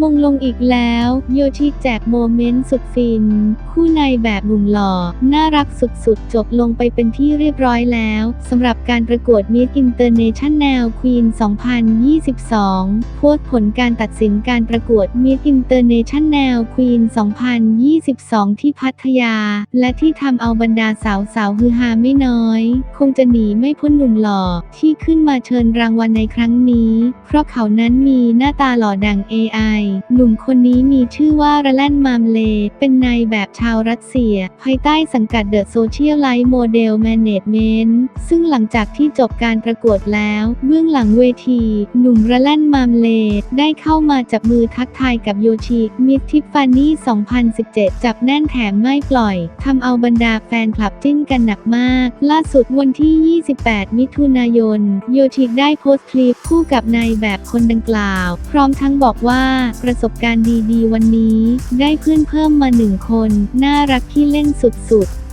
มงลงอีกแล้ว โยชิแจกโมเมนต์สุดฟิน คู่ในแบบหนุ่มหล่อ น่ารักสุดๆ จบลงไปเป็นที่เรียบร้อยแล้วสำหรับการประกวด Miss International Queen 2022 โพสต์ผลการตัดสินการประกวด Miss International Queen 2022 ที่พัทยา และที่ทำเอาบรรดาสาวๆฮือฮาไม่น้อย คงจะหนีไม่พ้นหนุ่มหล่อ ที่ขึ้นมาเชิญรางวัลในครั้งนี้ เพราะเขานั้นมีหน้าตาหล่อดัง AI หนุ่มคนนี้มีชื่อว่าระแลนมามเล เป็นนายแบบชาวรัสเซีย ภายใต้สังกัด The Social Life Model Management ซึ่งหลังจากที่จบการประกวดแล้ว เบื้องหลังเวที หนุ่มระแลนมามเล ได้เข้ามาจับมือทักทายกับโยชิมิสทิฟฟานี่ 2017 จับแน่นแถมไม่ปล่อยทำเอาบรรดาแฟนคลับจิ้นกันหนักมาก ล่าสุดวันที่ 28 มิถุนายน โยชิได้โพสต์คลิปคู่กับนายแบบคนดังกล่าว พร้อมทั้งบอกว่าประสบการณ์ดีๆ วันนี้ ได้เพื่อนเพิ่มมาหนึ่งคน น่ารักที่เล่นสุดๆ